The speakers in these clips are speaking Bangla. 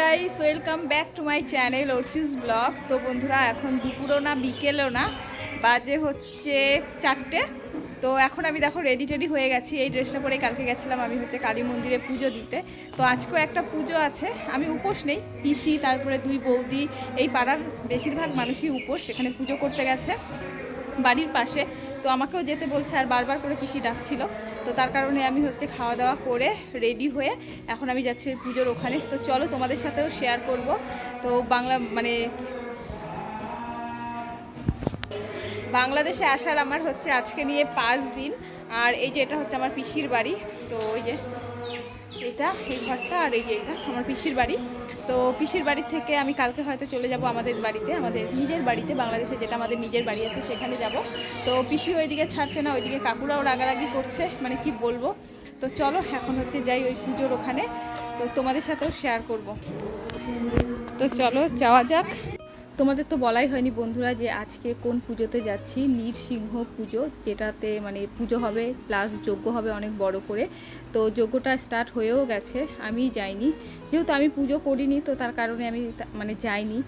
Guys welcome back to my channel Archu's vlog তো বন্ধুরা, এখন দুপুরও না, বিকেলও না, বাজে হচ্ছে চারটে। তো এখন আমি দেখো রেডি টেডি হয়ে গেছি, এই ড্রেসটা পরে কালকে গেছিলাম আমি হচ্ছে কালী মন্দিরে পুজো দিতে। তো আজকেও একটা পুজো আছে, আমি উপোস নেই, পিসি, তারপরে দুই বৌদি, এই পাড়ার বেশিরভাগ মানুষই উপোস, সেখানে পুজো করতে গেছে। বাড়ির পাশে তো আমাকেও যেতে বলছে আর বারবার করে পিসি ডাকছিল। তো তার কারণে আমি হচ্ছে খাওয়া দাওয়া করে রেডি হয়ে এখন আমি যাচ্ছি পুজোর ওখানে। তো চলো তোমাদের সাথেও শেয়ার করব। তো বাংলা মানে বাংলাদেশে আসার আমার হচ্ছে আজকে নিয়ে পাঁচ দিন। আর এই যে এটা হচ্ছে আমার পিসির বাড়ি। তো ওই যে এটা, এই ঘরটা আর এই যে এটা, আমার পিসির বাড়ি। তো পিসির বাড়ি থেকে আমি কালকে হয়তো চলে যাব আমাদের বাড়িতে, আমাদের নিজের বাড়িতে, বাংলাদেশে যেটা আমাদের নিজের বাড়ি আছে সেখানে যাব। তো পিসি ওইদিকে ছাড়ছে না, ওইদিকে কাকুরাও রাগারাগি করছে মানে কি বলব। তো চলো, এখন হচ্ছে যাই ওই পুজোর ওখানে। তো তোমাদের সাথেও শেয়ার করব। তো চলো, যাওয়া যাক। তোমাদের তো বলাই হয়নি বন্ধুরা যে আজকে কোন পুজোতে যাচ্ছি। নৃসিংহ পুজো, যেটাতে মানে পুজো হবে প্লাস যজ্ঞ হবে অনেক বড় করে। তো যজ্ঞটা স্টার্ট হয়েও গেছে, আমি যাইনি। যেহেতু আমি পুজো করিনি, তো তার কারণে আমি মানে যাইনি।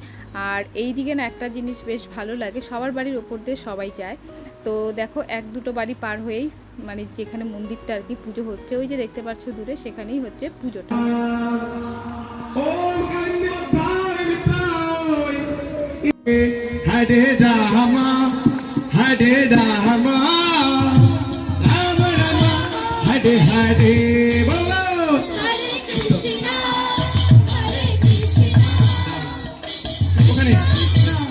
আর এই দিকে না একটা জিনিস বেশ ভালো লাগে, সবার বাড়ির ওপর দিয়ে সবাই যায়। তো দেখো, এক দুটো বাড়ি পার হয়েই মানে যেখানে মন্দিরটা আর কি পুজো হচ্ছে, ওই যে দেখতে পাচ্ছ দূরে, সেখানেই হচ্ছে পুজোটা। হরে রাম হরে রাম রাম রাম হরে হরে বলো Hare Krishna, Hare Krishna, ওখানে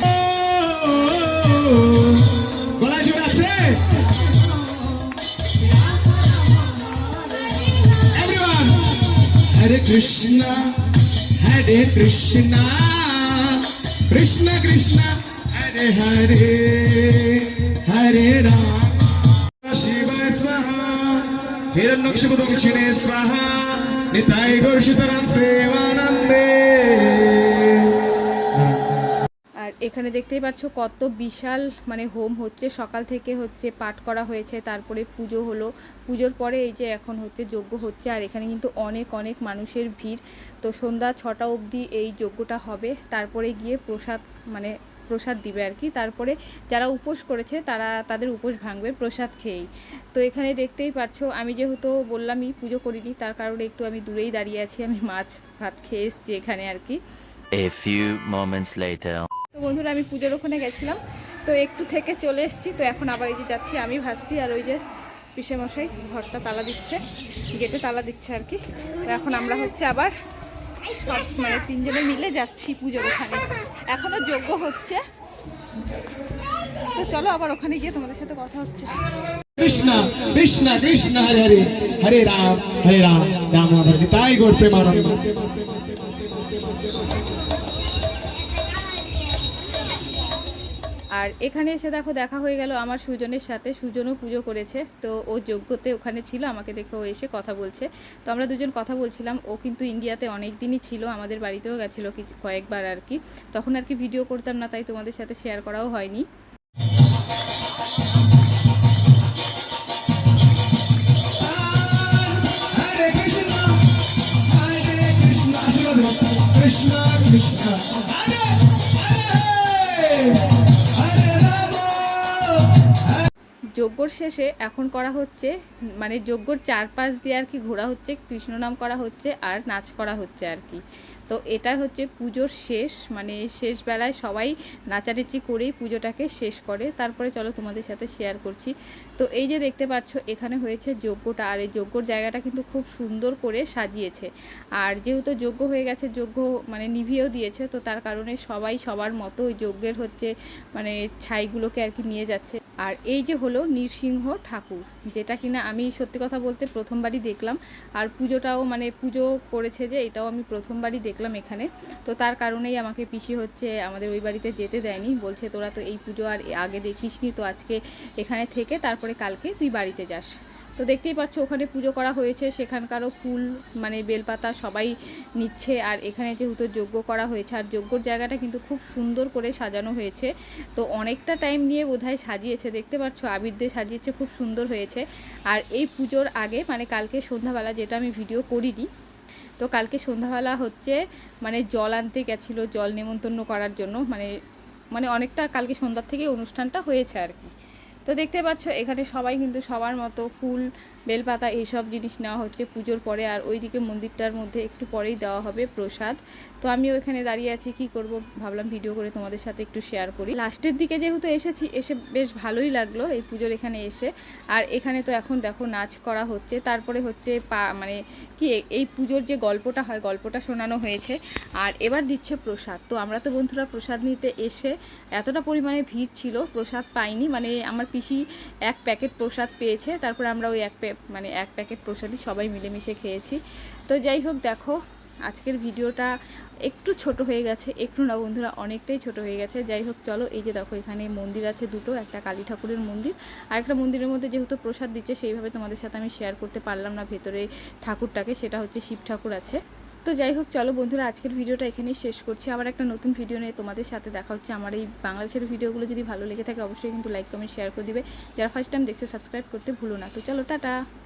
ও, গলায় জোর আছে এভরিওয়ান হরে কৃষ্ণ হরে কৃষ্ণ কৃষ্ণ কৃষ্ণ নিতাই প্রেমানন্দে আর এখানে দেখতেই পাচ্ছ কত বিশাল মানে হোম হচ্ছে। সকাল থেকে হচ্ছে পাঠ করা হয়েছে, তারপরে পুজো হলো। পুজোর পরে এই যে এখন হচ্ছে যজ্ঞ হচ্ছে, আর এখানে কিন্তু অনেক অনেক মানুষের ভিড়। তো সন্ধ্যা ছটা অবধি এই যজ্ঞটা হবে। তারপরে গিয়ে প্রসাদ মানে প্রসাদ দিবে আর কি। তারপরে যারা উপোস করেছে তারা তাদের উপোস ভাঙবে প্রসাদ খেয়েই। তো এখানে দেখতেই পাচ্ছ আমি যেহেতু বললামই পুজো করিনি তার কারণে একটু আমি দূরেই দাঁড়িয়ে আছি আমি মাছ ভাত খেয়ে এসেছি এখানে আর কি। A few moments later. তো বন্ধুরা আমি পুজোর ওখানে গেছিলাম তো একটু থেকে চলে এসেছি তো এখন আবার এই যে যাচ্ছি আমি ভাসতি আর ওই যে পিসেমশাই ঘরটা তালা দিচ্ছে গেটে তালা দিচ্ছে আর কি। তো এখন আমরা হচ্ছে আবার সব মানে তিনজনে মিলে যাচ্ছি পুজোর ওখানে। এখনও যোগ্য হচ্ছে। তো চলো আবার ওখানে গিয়ে তোমাদের সাথে কথা হচ্ছে। কৃষ্ণ কৃষ্ণ কৃষ্ণ, হরে হরে হরে রাম হরে রাম রাম তাই গৌর প্রেমানন্দ আর এখানে এসে দেখো দেখা হয়ে গেল আমার সুজনের সাথে। সুজনও পুজো করেছে, তো ও যোগ্যতে ওখানে ছিল, আমাকে দেখে ও এসে কথা বলছে। তো আমরা দুজন কথা বলছিলাম, ও কিন্তু ইন্ডিয়াতে অনেক দিনই ছিল, আমাদের বাড়িতেও গেছিল কিছু কয়েকবার আর কি। তখন আর কি ভিডিও করতাম না, তাই তোমাদের সাথে শেয়ার করাও হয়নি। যজ্ঞর শেষে এখন করা হচ্ছে মানে যজ্ঞর চারপাশ দিয়ে আর কি ঘোরা হচ্ছে কৃষ্ণ নাম করা হচ্ছে আর নাচ করা হচ্ছে আর কি। তো এটা হচ্ছে পুজোর শেষ মানে শেষ বেলায় সবাই নাচানাচি করেই পুজোটাকে শেষ করে। তারপরে চলো তোমাদের সাথে শেয়ার করছি। তো এই যে দেখতে পাচ্ছ, এখানে হয়েছে যজ্ঞটা, আর এই যজ্ঞর জায়গাটা কিন্তু খুব সুন্দর করে সাজিয়েছে। আর যেহেতু যজ্ঞ হয়ে গেছে, যজ্ঞ মানে নিভিয়েও দিয়েছে, তো তার কারণে সবাই সবার মতো ওই যজ্ঞের হচ্ছে মানে ছাইগুলোকে আর কি নিয়ে যাচ্ছে। আর এই যে হলো নৃসিংহ ঠাকুর, যেটা কিনা আমি সত্যি কথা বলতে প্রথমবারই দেখলাম। আর পুজোটাও মানে পুজো করেছে যে, এটাও আমি প্রথমবারই দেখলাম এখানে। তো তার কারণেই আমাকে পিসি হচ্ছে আমাদের ওই বাড়িতে যেতে দেয়নি। বলছে, তোরা তো এই পুজো আর আগে দেখিসনি, তো আজকে এখানে থেকে তারপরে কালকে তুই বাড়িতে যাস। তো দেখতেই পাচ্ছ, ওখানে পুজো করা হয়েছে। সেখানকারও ফুল মানে বেলপাতা সবাই নিচ্ছে। আর এখানে যেহেতু যজ্ঞ করা হয়েছে, আর যজ্ঞর জায়গাটা কিন্তু খুব সুন্দর করে সাজানো হয়েছে। তো অনেকটা টাইম নিয়ে বোধহয় সাজিয়েছে। দেখতে পাচ্ছ, আবির দিয়ে সাজিয়েছে, খুব সুন্দর হয়েছে। আর এই পুজোর আগে মানে কালকে সন্ধ্যাবেলা যেটা আমি ভিডিও করিনি, তো কালকে সন্ধ্যাবেলা হচ্ছে মানে জল আনতে গেছিল, জল নেমন্তন্ন করার জন্য। মানে মানে অনেকটা কালকে সন্ধ্যার থেকে অনুষ্ঠানটা হয়েছে আর কি। তো দেখতে পাচ্ছ এখানে সবাই কিন্তু সবার মতো ফুল বেলপাতা এইসব জিনিস নেওয়া হচ্ছে পুজোর পরে, আর ওইদিকে মন্দিরটার মধ্যে একটু পরেই দেওয়া হবে প্রসাদ। তো আমিও ওইখানে দাঁড়িয়ে আছি, কি করব? ভাবলাম ভিডিও করে তোমাদের সাথে একটু শেয়ার করি। লাস্টের দিকে যেহেতু এসেছি, এসে বেশ ভালোই লাগল এই পুজোর এখানে এসে। আর এখানে তো এখন দেখো নাচ করা হচ্ছে, তারপরে হচ্ছে পা মানে কি, এই পুজোর যে গল্পটা হয়, গল্পটা শোনানো হয়েছে। আর এবার দিচ্ছে প্রসাদ। তো আমরা তো বন্ধুরা প্রসাদ নিতে এসে এতটা পরিমাণে ভিড় ছিল, প্রসাদ পাইনি। মানে আমার পিসি এক প্যাকেট প্রসাদ পেয়েছে, তারপরে আমরা ওই এক মানে এক প্যাকেট প্রসাদই সবাই মিলেমিশে খেয়েছি। তো যাই হোক, দেখো, আজকের ভিডিওটা একটু ছোট হয়ে গেছে, একটু না বন্ধুরা, অনেকটাই ছোট হয়ে গেছে। যাই হোক, চলো, এই যে দেখো, এখানে মন্দির আছে দুটো, একটা কালী ঠাকুরের মন্দির, আর একটা মন্দিরের মধ্যে যেহেতু প্রসাদ দিচ্ছে, সেইভাবে তোমাদের সাথে আমি শেয়ার করতে পারলাম না, ভেতরে ঠাকুরটাকে, সেটা হচ্ছে শিব ঠাকুর আছে। তো যাই হোক, চলো বন্ধুরা, আজকের ভিডিওটা এখানেই শেষ করছি। আবার একটা নতুন ভিডিও নিয়ে তোমাদের সাথে দেখা হচ্ছে। আমার এই বাংলাদেশের ভিডিওগুলো যদি ভালো লেগে থাকে, অবশ্যই কিন্তু লাইক কমেন্ট শেয়ার করে দিবে। যারা ফার্স্ট টাইম দেখছে সাবস্ক্রাইব করতে ভুলো না। তো চলো, টাটা!